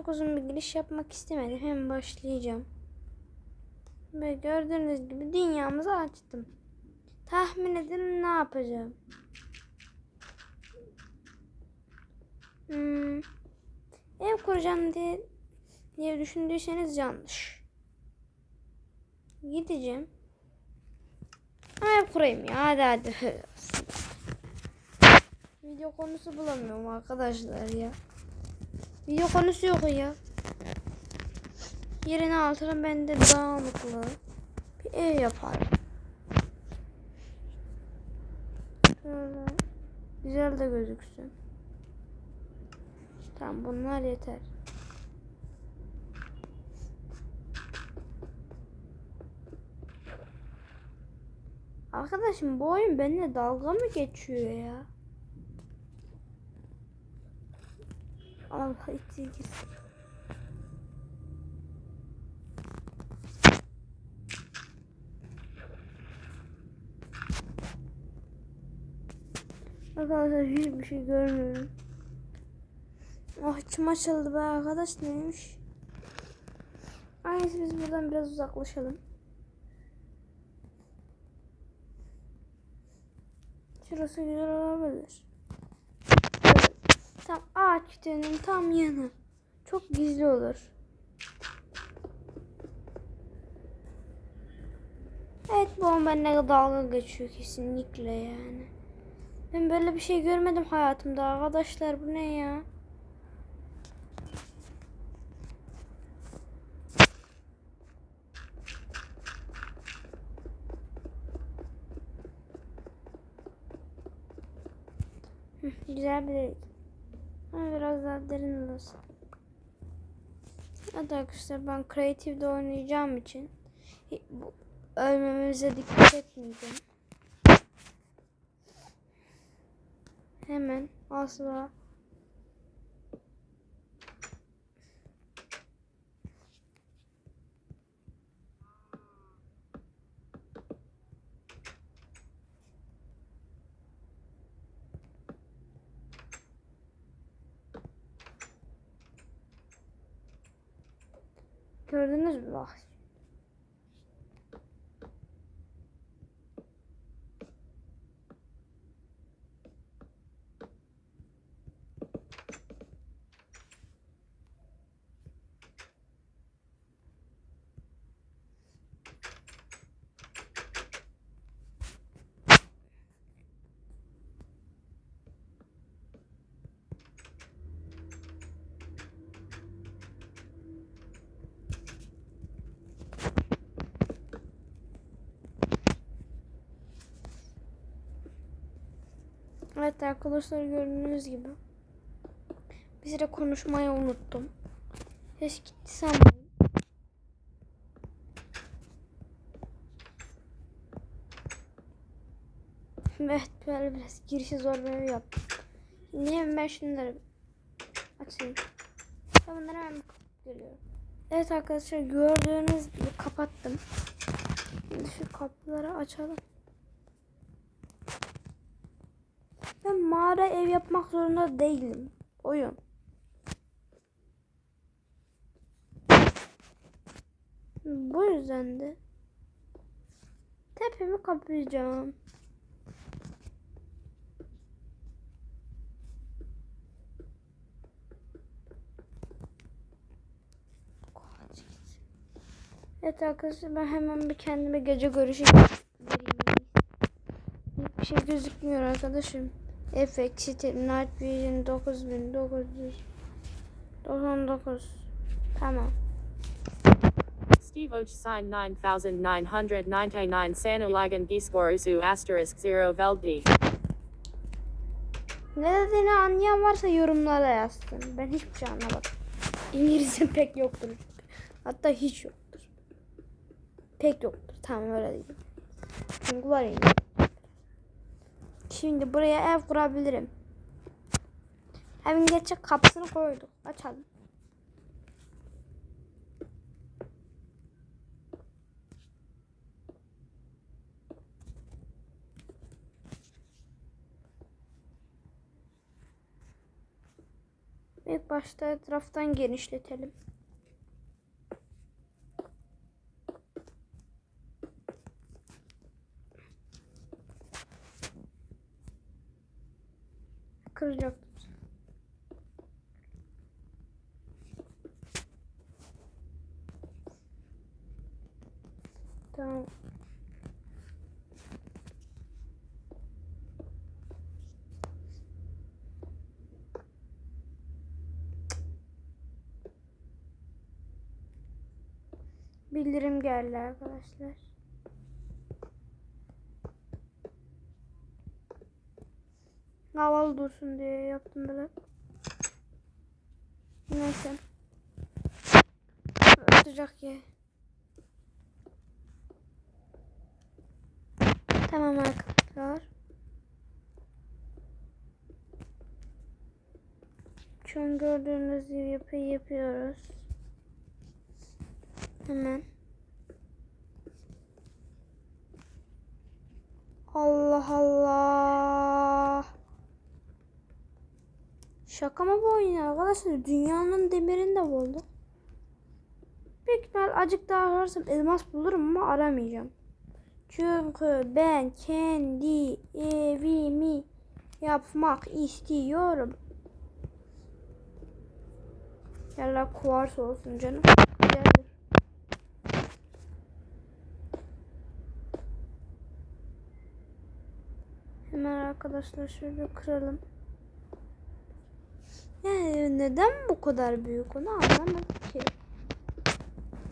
çok uzun bir giriş yapmak istemedim. Hemen başlayacağım. Ve gördüğünüz gibi dünyamızı açtım. Tahmin edin ne yapacağım. Hmm, ev kuracağım diye, diye düşündüyseniz yanlış. Gideceğim. Ev kurayım ya hadi hadi. Video konusu bulamıyorum arkadaşlar ya. Video konusu yok ya. Yerine altına ben de dağınıklı bir ev yaparım. Şöyle güzel de gözüksün. Tamam bunlar yeter. Arkadaşım bu oyun benimle dalga mı geçiyor ya? Allah içi gitsin. Arkadaşlar hiçbir şey görmüyorum. Ah içim açıldı be arkadaş neymiş? Aynısı biz buradan biraz uzaklaşalım. Şurası güzel olabilir. Tam ağaçların tam yanı. Çok gizli olur. Evet bu an benimle dalga geçiyor kesinlikle yani. Ben böyle bir şey görmedim hayatımda arkadaşlar bu ne ya? Güzel bir ama biraz daha derin olsun. Hadi arkadaşlar ben kreatifde oynayacağım için ölmemize dikkat etmeyeceğim. Hemen asla Gördünüz mü bak. Evet arkadaşlar gördüğünüz gibi. Bir süre konuşmayı unuttum. Ses gitti sanmayın. Evet böyle biraz girişi zor bir yaptım. Şimdi hemen ben şunları açayım. Ben bunları hemen kapatıp geliyorum. Evet arkadaşlar gördüğünüz gibi kapattım. Şimdi şu kapıları açalım. Ben mağara ev yapmak zorunda değilim. Oyun. Bu yüzden de tepemi kapayacağım. Evet arkadaşlar ben hemen bir kendime gece görüşü vereyim. Hiçbir şey gözükmüyor arkadaşım. FX City Night Vision 9999 Tamam. Steve Och sign 9999 Sanulagan Giskoruzu asterisk 0 Veldi. Ne dediğini anlayan varsa yorumlara yazsın. Ben hiçbir şey anlamadım. İngilizce pek yoktur. Hatta hiç yoktur. Pek yoktur. Tamam öyle diyeyim. Çünkü var ya. Şimdi buraya ev kurabilirim. Evin geçecek kapısını koyduk. Açalım. İlk başta etraftan genişletelim. Kıracaktım. Tamam. Bildirim geldi arkadaşlar. Havalı dursun diye yaptım böyle. Neyse. Atacak ya. Tamam arkadaşlar. Şu an gördüğünüz gibi yapı yapıyoruz. Hemen. Allah Allah. Şaka mı bu oyun arkadaşlar? Dünyanın demirinde buldu. Büyük ihtimal acık daha ararsam elmas bulurum ama aramayacağım. Çünkü ben kendi evimi yapmak istiyorum. Yerler kuvars olsun canım. Güzeldir. Hemen arkadaşlar şöyle kıralım. Yani neden bu kadar büyük onu anlamadım ki.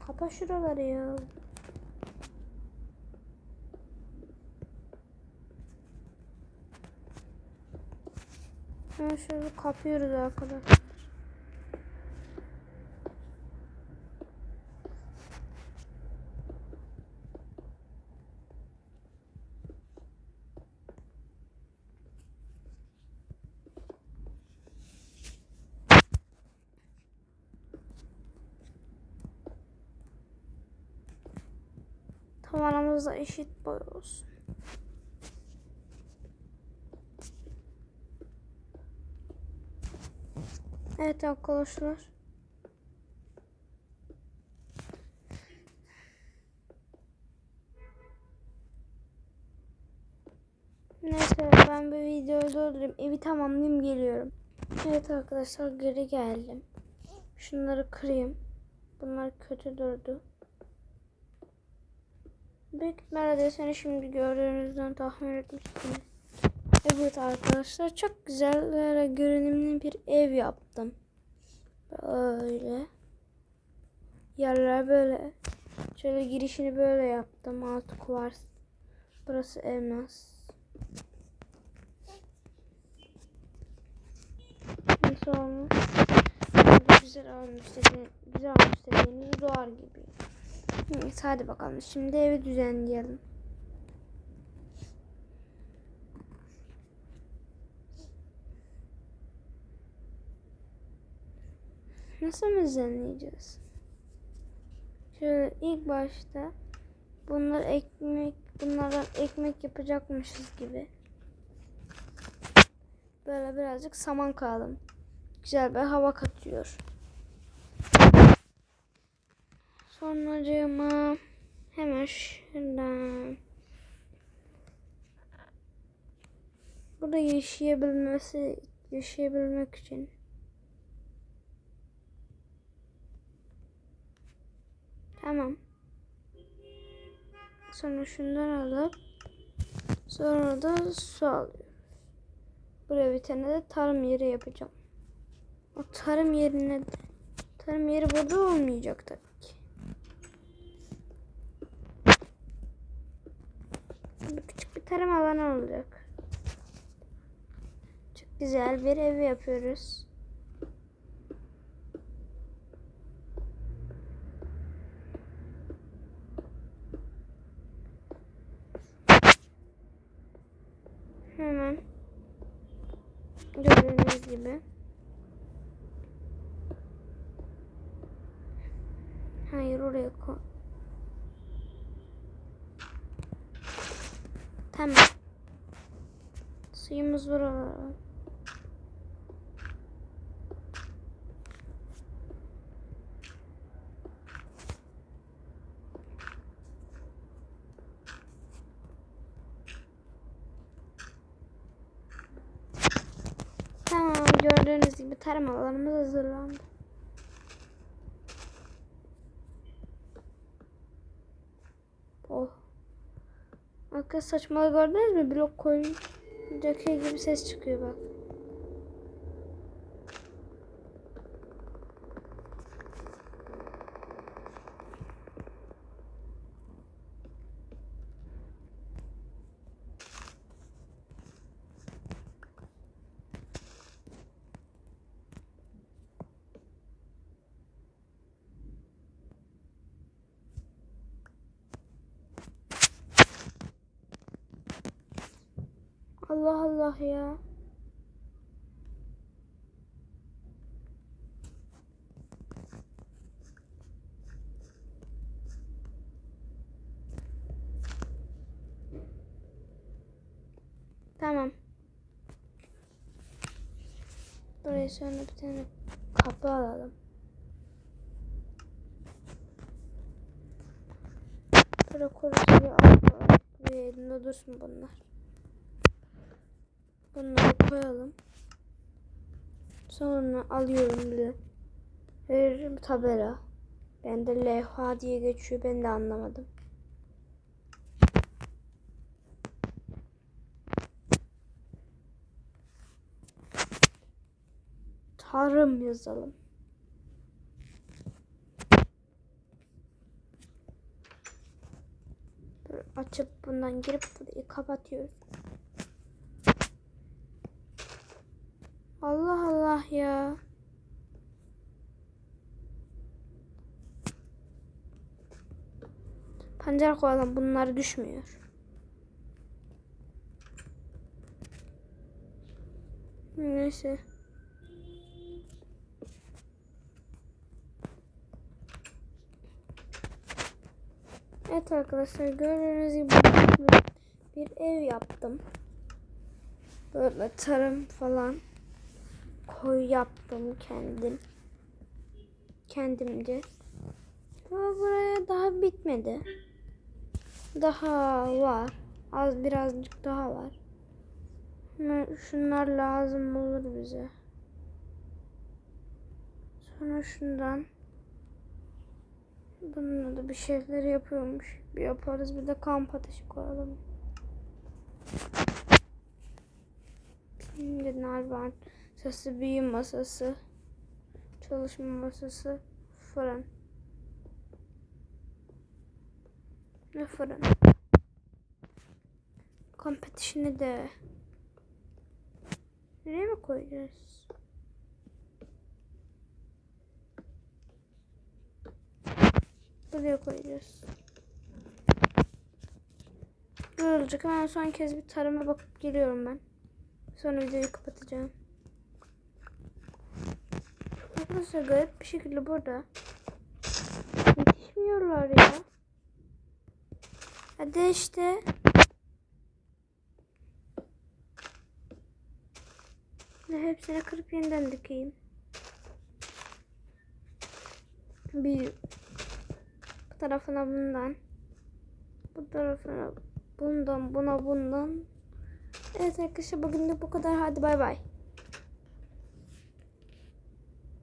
Kapa şuraları ya. Hemen şöyle kapıyoruz arkadaşlar. Tavanımız da eşit boy olsun. Evet arkadaşlar. Neyse ben bu videoyu durdurayım. Evi tamamlayayım geliyorum. Evet arkadaşlar geri geldim. Şunları kırayım. Bunlar kötü durdu. Büyük ihtimalle seni şimdi gördüğünüzden tahmin etmişsiniz. Evet arkadaşlar çok güzel görünümlü bir ev yaptım. Böyle. Yerler böyle. Şöyle girişini böyle yaptım. Altı kuvars. Burası elmas. Nasıl olmuş? Güzel olmuş dediğiniz, güzel olmuş dediğiniz doğar gibi. Neyse hadi bakalım. Şimdi evi düzenleyelim. Nasıl düzenleyeceğiz? Şöyle ilk başta bunlar ekmek, bunlardan ekmek yapacakmışız gibi. Böyle birazcık saman kaldım. Güzel bir hava katıyor. Sonracığıma hemen şuradan burada yaşayabilmesi yaşayabilmek için Tamam. Sonra şundan alıp sonra da su alıyoruz. Buraya bir tane de tarım yeri yapacağım. O tarım yerine tarım yeri burada olmayacak tabii ki. Bir küçük bir tarım alanı olacak. Çok güzel bir ev yapıyoruz. Hemen gördüğünüz gibi. Hayır oraya koy. Tamam. Suyumuz var. Tamam gördüğünüz gibi tarım alanımız hazırlandı. Arkadaş saçmalığı gördünüz mü? Blok koyun. Döküyor gibi ses çıkıyor bak. Allah Allah ya. Tamam. Buraya sonra bir tane kapı alalım. Böyle kurusu bir altı elinde dursun bunlar. Bunları koyalım. Sonra alıyorum bir veririm tabela. Ben de levha diye geçiyor. Ben de anlamadım. Tarım yazalım. Açıp bundan girip burayı kapatıyoruz. Allah Allah ya. Pancar koyalım bunlar düşmüyor. Neyse. Evet arkadaşlar gördüğünüz gibi bir- ev yaptım. Böyle tarım falan koy yaptım kendim. Kendimce. Ama buraya daha bitmedi. Daha var. Az birazcık daha var. Şunlar lazım olur bize. Sonra şundan. Bununla da bir şeyler yapıyormuş. Bir yaparız bir de kamp ateşi koyalım. Şimdi narvan masası, büyü masası, çalışma masası, fırın. Ve fırın. Competition'ı de nereye mi koyacağız? Buraya koyacağız. Ne olacak? Hemen son kez bir tarıma bakıp geliyorum ben. Sonra videoyu kapatacağım. Arkadaşlar garip bir şekilde burada yetişmiyorlar ya. Hadi işte. Ve hepsini kırıp yeniden dikeyim. Bir bu tarafına bundan. Bu tarafına bundan buna bundan. Evet arkadaşlar bugün de bu kadar. Hadi bay bay.